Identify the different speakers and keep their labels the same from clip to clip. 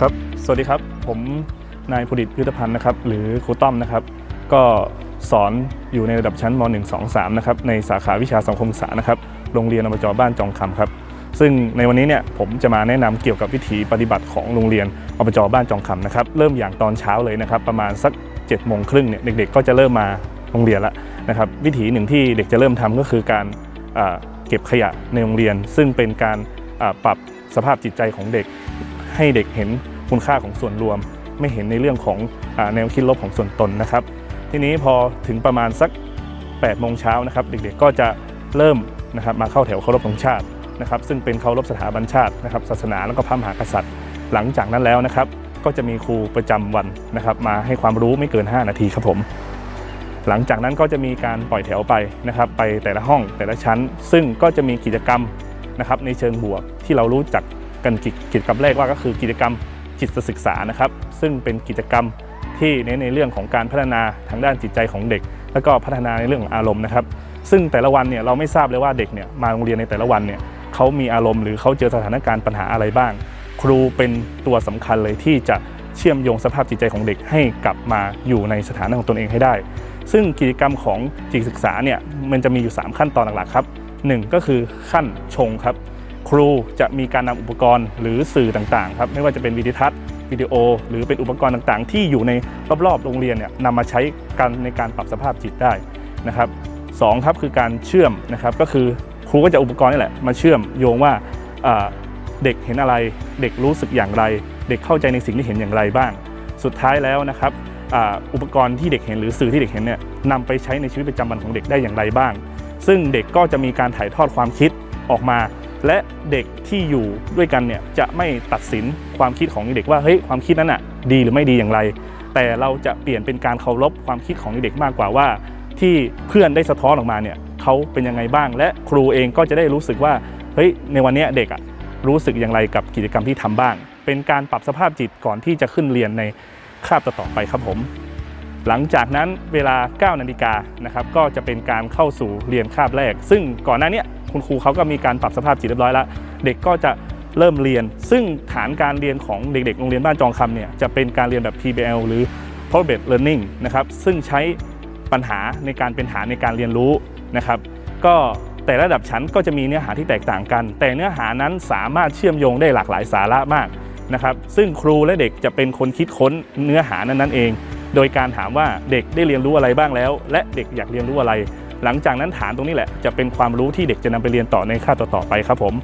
Speaker 1: ครับ สวัสดีครับ ผมนายผดิตยุทธพันธ์นะครับ หรือครูต้อมนะครับ ก็สอนอยู่ในระดับชั้นม .1 2 3 นะครับ ในสาขาวิชาสังคมศึกษานะครับ โรงเรียนอบจบ้านจองคำครับ ซึ่งในวันนี้เนี่ยผมจะมาแนะนำเกี่ยวกับวิถีปฏิบัติของโรงเรียนอบจบ้านจองคำนะครับ เริ่มอย่างตอนเช้าเลยนะครับ ประมาณสัก7จ็ดโมงครึ่งเนี่ยเด็ก ๆ ก็จะเริ่มมาโรงเรียนแล้วนะครับ วิถีหนึ่งที่เด็กจะเริ่มทำก็คือการเก็บขยะในโรงเรียน ซึ่งเป็นการปรับสภาพจิตใจของเด็ก ให้เด็กเห็นคุณค่าของส่วนรวม ไม่เห็นในเรื่องของอแนวคิดลบของส่วนตนนะครับ ทีนี้พอถึงประมาณสัก8โมงเช้านะครับ เด็กๆก็จะเริ่มนะครับมาเข้าแถวเคารพธงชาตินะครับ ซึ่งเป็นเคารพสถาบันชาตินะครับ ศาสนาแล้วก็พระมหากษัตริย์ หลังจากนั้นแล้วนะครับ ก็จะมีครูประจำวันนะครับ มาให้ความรู้ไม่เกิน 5 นาทีครับผมหลังจากนั้นก็จะมีการปล่อยแถวไปนะครับไปแต่ละห้องแต่ละชั้น ซึ่งก็จะมีกิจกรรมนะครับในเชิงบวกที่เรารู้จัก กันกิจกรรมแรกว่าก็คือกิจกรรมจิตศึกษานะครับ ซึ่งเป็นกิจกรรมที่เน้นในเรื่องของการพัฒนาทางด้านจิตใจของเด็ก แล้วก็พัฒนาในเรื่องของอารมณ์นะครับ ซึ่งแต่ละวันเนี่ยเราไม่ทราบเลยว่าเด็กเนี่ยมาโรงเรียนในแต่ละวันเนี่ยเขามีอารมณ์หรือเขาเจอสถานการณ์ปัญหาอะไรบ้าง ครูเป็นตัวสำคัญเลยที่จะเชื่อมโยงสภาพจิตใจของเด็กให้กลับมาอยู่ในสถานะของตนเองให้ได้ ซึ่งกิจกรรมของจิตศึกษาเนี่ยมันจะมีอยู่ 3 ขั้นตอนหลักๆครับหนึ่งก็คือขั้นชงครับ ครูจะมีการนำอุปกรณ์หรือสื่อต่างๆครับไม่ว่าจะเป็นวิดีทัศน์วิดีโอ หรือเป็นอุปกรณ์ต่างๆ ที่อยู่ในรอบๆโรงเรียนเนี่ยนำมาใช้กันในการปรับสภาพจิตได้นะครับสองครับคือการเชื่อมนะครับก็คือครูก็จะอุปกรณ์นี่แหละมาเชื่อมโยงว่าเด็กเห็นอะไร เด็กรู้สึกอย่างไร เด็กเข้าใจในสิ่งที่เห็นอย่างไรบ้าง สุดท้ายแล้วนะครับอุปกรณ์ที่เด็กเห็นหรือสื่อที่เด็กเห็นเนี่ยนำไปใช้ในชีวิตประจำวันของเด็กได้อย่างไรบ้าง ซึ่งเด็กก็จะมีการถ่ายทอดความคิดออกมา และเด็กที่อยู่ด้วยกันเนี่ยจะไม่ตัดสินความคิดของเด็กว่าเฮ้ยความคิดนั้นอะดีหรือไม่ดีอย่างไร แต่เราจะเปลี่ยนเป็นการเคารพความคิดของเด็กมากกว่าว่า ที่เพื่อนได้สะท้อนออกมาเนี่ยเขาเป็นยังไงบ้าง และครูเองก็จะได้รู้สึกว่าเฮ้ยในวันนี้เด็กอะรู้สึกอย่างไรกับกิจกรรมที่ทำบ้าง เป็นการปรับสภาพจิตก่อนที่จะขึ้นเรียนในคาบต่อไปครับผม หลังจากนั้นเวลา 9 นาฬิกานะครับก็จะเป็นการเข้าสู่เรียนคาบแรก ซึ่งก่อนหน้านี้ คุณครูเขาก็มีการปรับสภาพจิตเรียบร้อยแล้วเด็กก็จะเริ่มเรียน ซึ่งฐานการเรียนของเด็กๆ โรงเรียนบ้านจองคำเนี่ยจะเป็นการเรียนแบบ PBL หรือ Project Learning นะครับซึ่งใช้ปัญหาในการเป็นฐานในการเรียนรู้นะครับก็แต่ระดับชั้นก็จะมีเนื้อหาที่แตกต่างกัน แต่เนื้อหานั้นสามารถเชื่อมโยงได้หลากหลายสาระมากนะครับซึ่งครูและเด็กจะเป็นคนคิดค้นเนื้อหานั้นๆเอง โดยการถามว่าเด็กได้เรียนรู้อะไรบ้างแล้ว และเด็กอยากเรียนรู้อะไร หลังจากนั้นฐานตรงนี้แหละจะเป็นความรู้ที่เด็กจะนำไปเรียนต่อในคาบต่อๆไปครับผม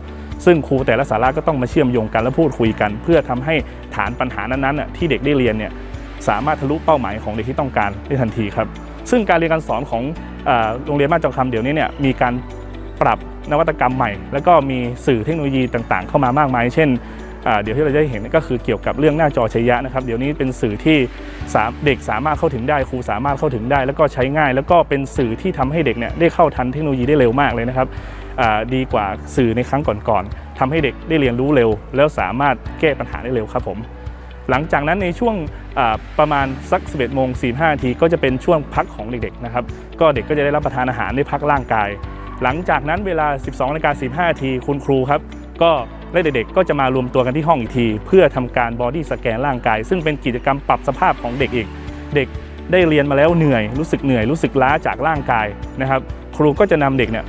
Speaker 1: ซึ่งครูแต่ละสาระก็ต้องมาเชื่อมโยงกันและพูดคุยกัน เพื่อทำให้ฐานปัญหานั้นๆน่ะที่เด็กได้เรียนเนี่ยสามารถทะลุเป้าหมายของเด็กที่ต้องการได้ทันทีครับ ซึ่งการเรียนการสอนของโรงเรียนบ้านจองคำเดี๋ยวนี้เนี่ยมีการปรับนวัตกรรมใหม่ แล้วก็มีสื่อเทคโนโลยีต่างๆ เข้ามามากมาย เช่น เดี๋ยวที่เราจะได้เห็นก็คือเกี่ยวกับเรื่องหน้าจอชัยยะนะครับ เดี๋ยวนี้เป็นสื่อที่เด็กสามารถเข้าถึงได้ครูสามารถเข้าถึงได้ แล้วก็ใช้ง่าย แล้วก็เป็นสื่อที่ทำให้เด็กเนี่ยได้เข้าทันเทคโนโลยีได้เร็วมากเลยนะครับดีกว่าสื่อในครั้งก่อนๆทำให้เด็กได้เรียนรู้เร็ว แล้วสามารถแก้ปัญหาได้เร็วครับผมหลังจากนั้นในช่วงประมาณสัก 11โมง45นาทีก็จะเป็นช่วงพักของเด็กๆนะครับก็เด็กก็จะได้รับประทานอาหารได้พักร่างกาย หลังจากนั้นเวลา 12นาฬิกา15นาทีคุณครูครับ ก็ และเด็กๆ ก็จะมารวมตัวกันที่ห้องอีกที เพื่อทำการบอดี้สแกนร่างกาย ซึ่งเป็นกิจกรรมปรับสภาพของเด็กอีก เด็กได้เรียนมาแล้วเหนื่อยรู้สึกเหนื่อยรู้สึกล้าจากร่างกายนะครับ ครูก็จะนำเด็กเนี่ย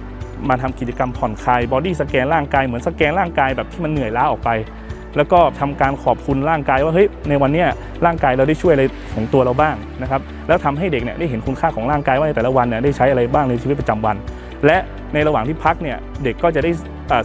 Speaker 1: มาทำกิจกรรมผ่อนคลายบอดี้สแกนร่างกายเหมือนสแกนร่างกายแบบที่มันเหนื่อยล้าออกไป แล้วก็ทำการขอบคุณร่างกายว่าเฮ้ยในวันเนี้ยร่างกายเราได้ช่วยอะไรของตัวเราบ้างนะครับแล้วทำให้เด็กเนี่ยได้เห็นคุณค่าของร่างกายว่าในแต่ละวันเนี่ยได้ใช้อะไรบ้างในชีวิตประจำวัน และในระหว่างที่พักเนี่ยเด็กก็จะได้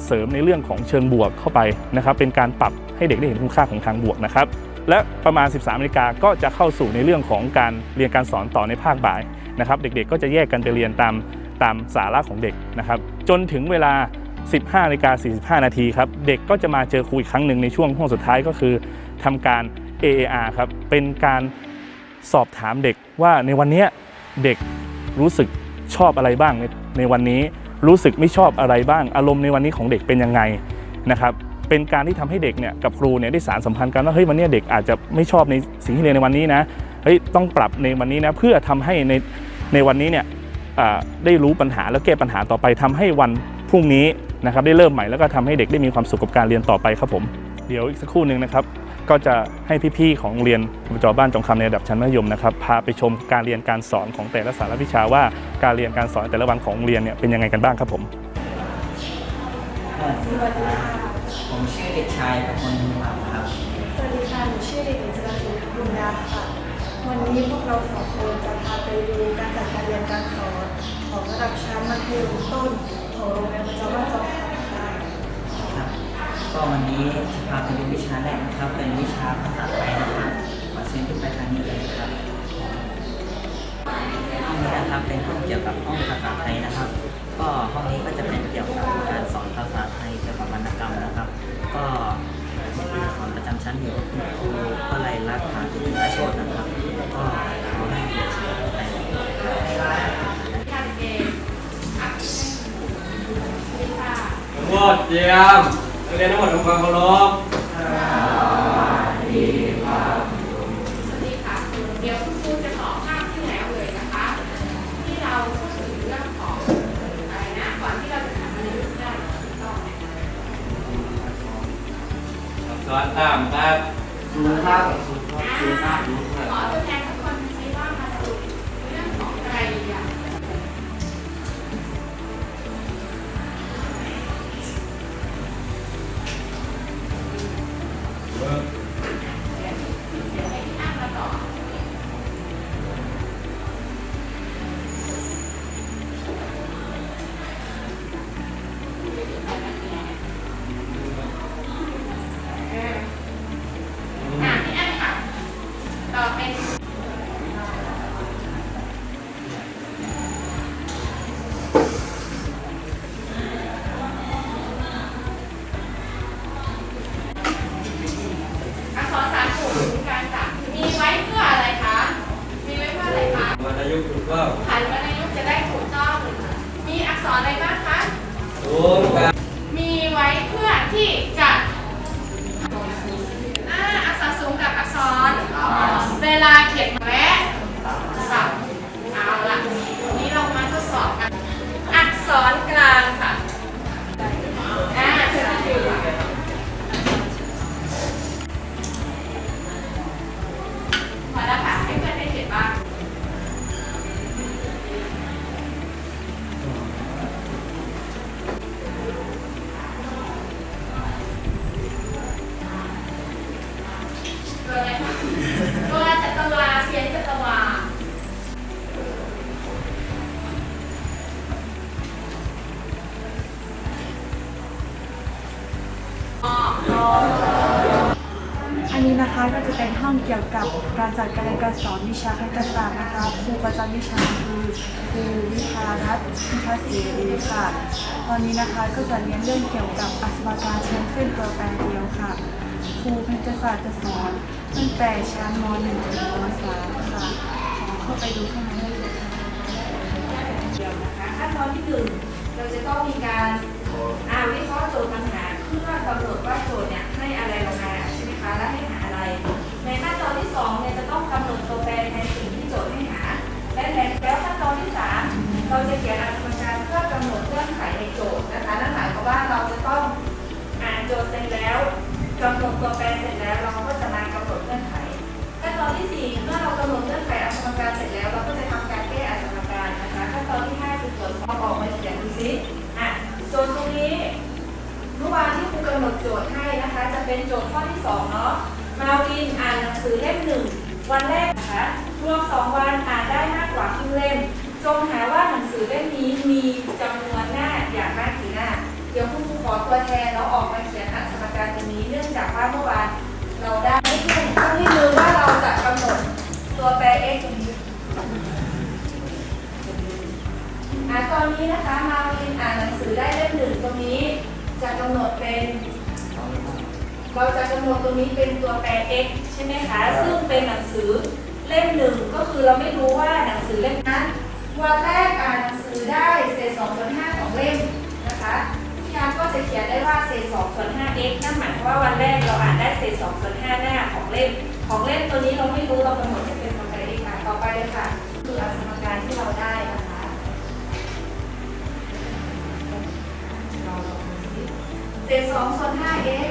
Speaker 1: เสริมในเรื่องของเชิงบวกเข้าไปนะครับเป็นการปรับให้เด็กได้เห็นคุณค่าของทางบวกนะครับและประมาณ 13นาฬิกาก็จะเข้าสู่ในเรื่องของการเรียนการสอนต่อในภาคบ่ายนะครับเด็กๆก็จะแยกกันไปเรียนตามตามสาระของเด็กนะครับจนถึงเวลา 15นาฬิกา45 นาทีครับเด็กก็จะมาเจอครูอีกครั้งหนึ่งในช่วงห้องสุดท้ายก็คือทำการ AAR ครับเป็นการสอบถามเด็กว่าในวันเนี้ยเด็กรู้สึก ชอบอะไรบ้างในในวันนี้ รู้สึกไม่ชอบอะไรบ้าง อารมณ์ในวันนี้ของเด็กเป็นยังไงนะครับเป็นการที่ทำให้เด็กเนี่ยกับครูเนี่ยได้สารสัมพันธ์กันว่าเฮ้ยวันเนี้ยเด็กอาจจะไม่ชอบในสิ่งที่เรียนในวันนี้นะเฮ้ยต้องปรับในวันนี้นะเพื่อทำให้ในในวันนี้เนี่ยได้รู้ปัญหาแล้วแก้ปัญหาต่อไปทำให้วันพรุ่งนี้นะครับได้เริ่มใหม่แล้วก็ทำให้เด็กได้มีความสุขกับการเรียนต่อไปครับผม เดี๋ยวอีกสักครู่หนึ่งนะครับ ก็จะให้พี่ๆของโรงเรียนอบจบ้านจงคำในระดับชั้นมัธยมนะครับพาไปชมการเรียนการสอนของแต่ละสารวิชาว่าการเรียนการสอนแต่ละวันของโรงเรียนเนี่ยเป็นยังไงกันบ้างครับผม
Speaker 2: สวัสดีค่ะผมชื่อเด็กชายประมวลบุญธรรมครับ
Speaker 3: สวัสดีค่ะ หนูชื่อเด็กหญิงจรัตน์บุญดาค่ะ วันนี้พวกเราสองคนจะพาไปดูการจัดการเรียนการสอนของระดับชั้นมัธยมต้นของโรงเรียนประจำบ้านจอมขาวค่ะ
Speaker 2: ครับ ก็วันนี้จะพาไปดูวิชาแรกนะครับ เป็นวิชาภาษาไทยนะครับขอเชิญขึ้นไปทางนี้เลยครับห้องนี้นะครับเป็นห้องเกี่ยวกับห้องภาษาไทยนะครับ ก็ห้องนี้ก็จะเป็นเกี่ยวกับการสอนภาษาไทยเกี่ยวกับวรรณกรรมนะครับ ก็ที่สอนประจำชั้นอยู่คือครูก็ไลรักษณ์ผาจุฬาโชตนะครับ ก็ขอให้ไป
Speaker 4: ทั้งหมด เยี่ยมนักเรียนทั้งหมดทำความเคารพ
Speaker 5: สวัสดีค่ะเดี๋ยวคุณครูจะขอภาพที่แล้วเลยนะคะ ที่เราพูดถึงเรื่องของอะไรนะก่อนที่เราจะทำอะไรได้ถูกต้องไหม
Speaker 4: สอนตามครับ
Speaker 2: ดูครับ
Speaker 5: อ่าขอตัวแก็จะเป็
Speaker 3: นเกี่ยวกับการจัดการเรียนการสอนวิชาคณิตศาสตร์นะคะครูประจำวิชาคือครูวิชารัตน์พิทักษ์ศรีดีค่ะ ตอนนี้นะคะก็จะเรียนเรื่องเกี่ยวกับอัศวการเชิงเส้นตัวแปรเดียวค่ะ ครูคณิตศาสตร์จะสอนตั้งแต่ชั้นม .1 ถึงม .3 ค่ะขอเข้าไปดูข้างในได้เลยค่ะ
Speaker 5: เดียวนะคะขั้นตอนที่หนึ่งเราจะต้องมีการอ่าวิเคราะห์โจทย์ปัญหาเพื่อกำหนดว่าโจทย์เนี่ยให้อะไรเรามาใช่ไหมคะ และให้หาอะไร ในขั้นตอนที่สองเนี่ยจะต้องกำหนดตัวแปรในสิ่งที่โจทย์ให้หา และแล้วขั้นตอนที่สามเราจะเขียนอัตรการเพื่อกำหนดเงื่อนไขในโจทย์นะคะนั่นหมายความว่าเราจะต้องอ่านโจทย์เสร็จแล้วกำหนดตัวแปรเสร็จแล้วเราก็จะมากำหนดเงื่อนไขขั้นตอนที่สี่เมื่อเรากำหนดเงื่อนไขอัตรการเสร็จแล้ว เราก็จะทำการแก้อัตรการนะคะขั้นตอนที่ห้าคือตรวจสอบออกมาเขียนดูซิอะโจทย์ตรงนี้เมื่อวานที่ครูกำหนดโจทย์ให้นะคะ จะเป็นโจทย์ สือเล่มหนึ่งวันแรกนะคะรวมสองวันอ่านได้มากกว่าครึ่งเล่ม จงหาว่าหนังสือเล่มนี้มีจำนวนหน้าอย่างมากกี่หน้า เดี๋ยวคุณครูขอตัวแทนแล้วออกมาเขียนอัตราการตรงนี้เนื่องจากว่าเมื่อวานเราได้ไม่เพียงต้องที่ลืมว่าเรา เราจะกำหนดตรงนี้เป็นตัวแปร x ใช่ไหมคะ ซึ่งเป็นหนังสือเล่มหนึ่งก็คือเราไม่รู้ว่าหนังสือเล่มนั้นวันแรกอ่านหนังสือได้เศษ2ส่วน5ของเล่มนะคะพี่อาร์ก็จะเขียนได้ว่าเศษ2ส่วน5 x นั่นหมายความว่าวันแรกเราอ่านได้เศษ2ส่วน5หน้าของเล่มของเล่มตัวนี้เราไม่รู้เรากำหนดให้เป็นตัวแปร x ค่ะต่อไปเลยค่ะ คืออสมการที่เราได้นะคะเศษ2ส่วน 5x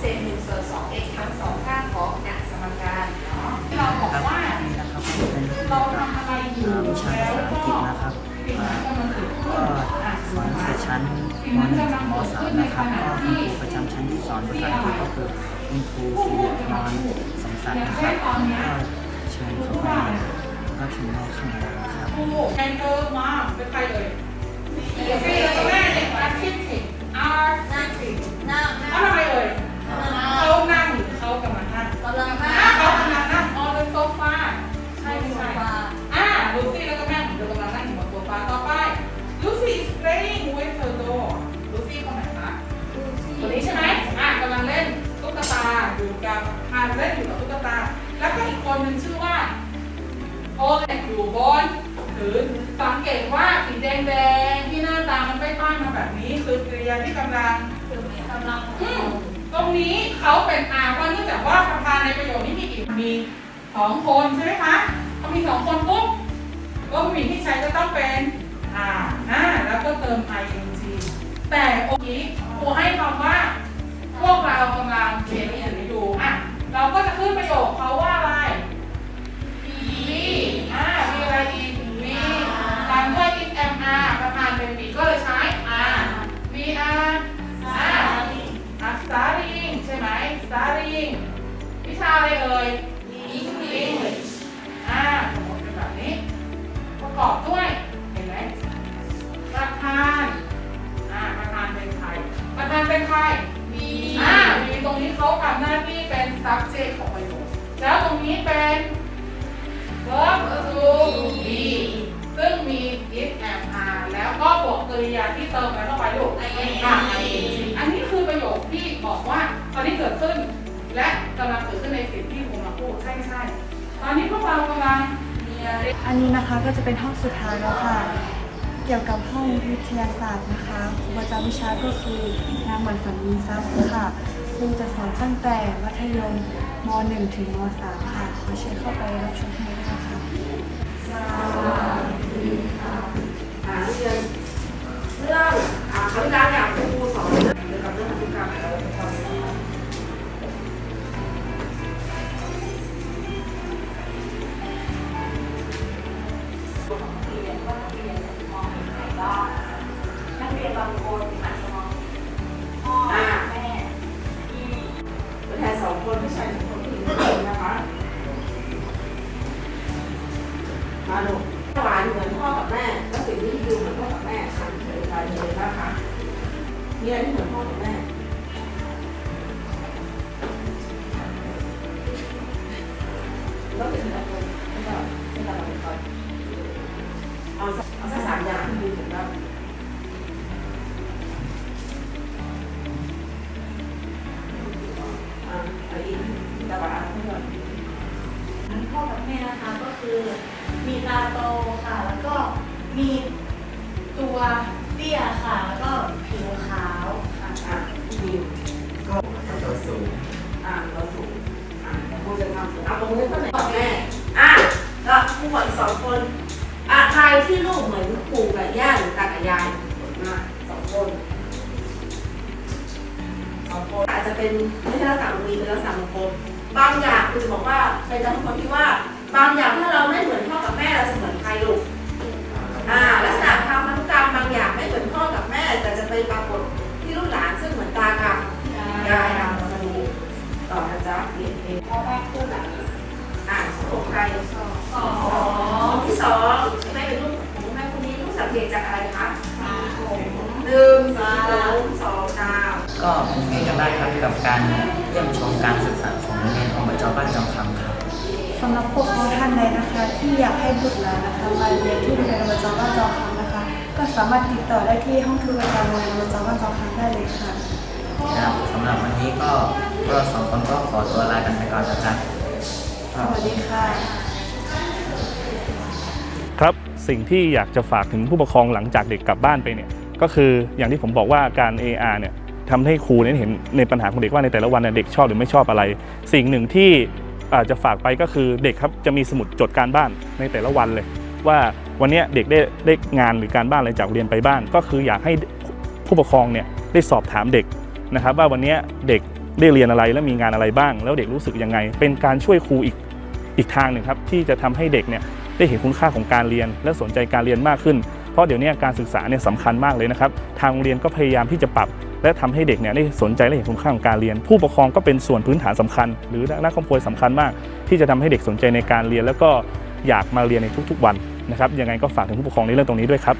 Speaker 5: เศษหนึ่งส่วนสอง x ทั้งสองข้างของเนี่ยสมการเนาะเราบอกว่า
Speaker 2: นี่นะครับเป็น
Speaker 5: เราทำอะไรอยู่
Speaker 2: วิชา
Speaker 5: แล้ว
Speaker 2: ภาษาอังกฤษ
Speaker 5: ก็
Speaker 2: นะครับ
Speaker 5: สิ่งนั้นกำลังเกิดขึ้น
Speaker 2: ก็
Speaker 5: อะ
Speaker 2: สอนตั้งแต่ชั้นม .1 ถึงม .3 นะครับก็คุณครูประจำชั้นที่สอนภาษาอังกฤษก็คือคุณครูสิริพรสมศักดิ์นะครับก็เชิญเข้าไปรับชมได้ข้างในนะครับ
Speaker 6: ครูแอนเกอร์มาเป็นใครเอ่ยซีแล้วก็แม่เนี่ยอาร์ซิติกอาร์ซิติกเขาทำไมเอ่ย เขานั่งหรือเขากำลังนั่ง
Speaker 5: กำลัง
Speaker 6: อะเขากำลังนั่ง on the sofa ใช่ไม่ใช่อะลูซี่แล้วก็แม่ผมกำลังนั่งอยู่บนโซฟาต่อไป Lucy is playing with her doll ลูซี่คนไหนคะคนนี้ใช่ไหมอะกำลังเล่นตุ๊กตาอยู่กับทานเล่นอยู่กับตุ๊กตา แล้วก็อีกคนหนึ่งชื่อว่าโอเล็กอยู่บนพื้นสังเกตว่าสีแดงๆที่หน้าตามันไม่ป้ายมาแบบนี้ คือกริยาที่กำลัง
Speaker 5: กำลัง
Speaker 6: อืม ตรงนี้เขาเป็นอาเพราะเนื่องจากว่าประธานในประโยคนี้มีกี่มีสองคนใช่ไหมคะพอมีสองคนปุ๊บก็มีที่ใช้จะต้องเป็นอาอ่าแล้วก็เติม ing แต่โอนี้ครูให้คำว่า พวกเรากำลังเขียนหนังสืออยู่อะเราก็จะขึ้นประโยคเขาว่าอะไรมีอ่ามีอะไรอีกมีตามด้วย is am are ประธานเป็นปีก็เลยใช้ are we are อ่า are studying ใช่ไหม studying วิชาอะไรเอ่ย อันนี้นะคะก็
Speaker 3: จะเป็นห้องสุดท้ายแล้วค่ะ เกี่ยวกับห้องวิทยาศาสตร์นะคะครูประจำวิชาก็คือนางหมือนฝันมีทรัพย์ค่ะครูจะสอนตั้งแต่มัธยมม .1 ถึงม .3 ค่ะขอเชิญเข้าไปรับชมให้ได้ค่ะ
Speaker 7: อ่าเรียนเรื่องอ่าคำการเนี่ยครูสอนเกี่ยวกับเรื่องพันธุกรรมและความ สักเอาสักสามอย่างที่ดูเหมือนกันอ่าไอ้ตะวันเพื่อน
Speaker 8: พ่อกับแม่นะคะก็คือมีตาโตค่ะ แล้วก็มีตัวเตี้ยค่ะ แล้วก็ผิวขาวค่ะ
Speaker 7: อะมีก็ตัวสูงอ่าตัวสูงอ่าครูจะทำเอาตรงนี้เท่าไหร่แม่อะแล้วครูบอกอีกสองคน อะใครที่ลูกเหมือนปู่กับย่าหรือตากับยายมาสองคนสองคนอาจจะเป็นไม่ใช่ลักษณะมีเป็นลักษณะมงคลบางอย่างครูจะบอกว่าเป็นลักษณะที่ว่า บางอย่างถ้าเราไม่เหมือนพ่อกับแม่เราจะเหมือนใครลูกอ่าลักษณะทางพันธุกรรมบางอย่างไม่เหมือนพ่อกับแม่ แต่จะไปปรากฏที่ลูกหลานซึ่งเหมือนตากับยายเรามาดูต่อนะจ๊ะเปลี่ยนเองพ่อแม่คู่แบบนี้อ่าของใคร สองคนที่สองแม่เป็นลูกของแม่คนนี้ลูกสังเกตจากอะไรคะหนึ่งสีผมสองดาว
Speaker 2: ก็เป็นไงกันบ้างครับกับการเยี่ยมชมการศึกษาของโรงเรียนอบจบ้านจองคำครับ
Speaker 3: สำหรับพวกเราท่านใดนะคะ ที่อยากให้บุตรหลานนะคะมาเรียนที่โรงเรียนอบจบ้านจอคำนะคะ ก็สามารถติดต่อได้ที่ห้องทุนประจำโรงเรียนอบจบ้านจอคำได้เลยค่ะ
Speaker 2: ครับสำหรับวันนี้ก็พวกเราสองคนก็ขอตัวลากันไปก่อนนะครับ
Speaker 3: สวัสดีค่ะ
Speaker 1: ครับสิ่งที่อยากจะฝากถึงผู้ปกครองหลังจากเด็กกลับบ้านไปเนี่ยก็คืออย่างที่ผมบอกว่าการ AR เนี่ยทำให้ครูเนี่ยเห็นในปัญหาของเด็กว่าในแต่ละวันเนี่ยเด็กชอบหรือไม่ชอบอะไร สิ่งหนึ่งที่อาจจะฝากไปก็คือเด็กครับจะมีสมุดจดการบ้านในแต่ละวันเลย ว่าวันนี้เด็กได้ได้งานหรือการบ้านอะไรจากเรียนไปบ้างก็คืออยากให้ผู้ปกครองเนี่ยได้สอบถามเด็กนะครับ ว่าวันนี้เด็กได้เรียนอะไรและมีงานอะไรบ้าง แล้วเด็กรู้สึกยังไง เป็นการช่วยครูอีกอีกทางหนึ่งครับที่จะทำให้เด็กเนี่ย ได้เห็นคุณค่าของการเรียน และสนใจการเรียนมากขึ้น เพราะเดี๋ยวนี้การศึกษาเนี่ยสำคัญมากเลยนะครับ ทางโรงเรียนก็พยายามที่จะปรับ และทำให้เด็กเนี่ยได้สนใจและเห็นคุณค่าของการเรียน ผู้ปกครองก็เป็นส่วนพื้นฐานสำคัญ หรือนักครอบครัวสำคัญมาก ที่จะทำให้เด็กสนใจในการเรียน แล้วก็อยากมาเรียนในทุกๆ วันนะครับยังไงก็ฝากถึงผู้ปกครองในเรื่องตรงนี้ด้วยครับ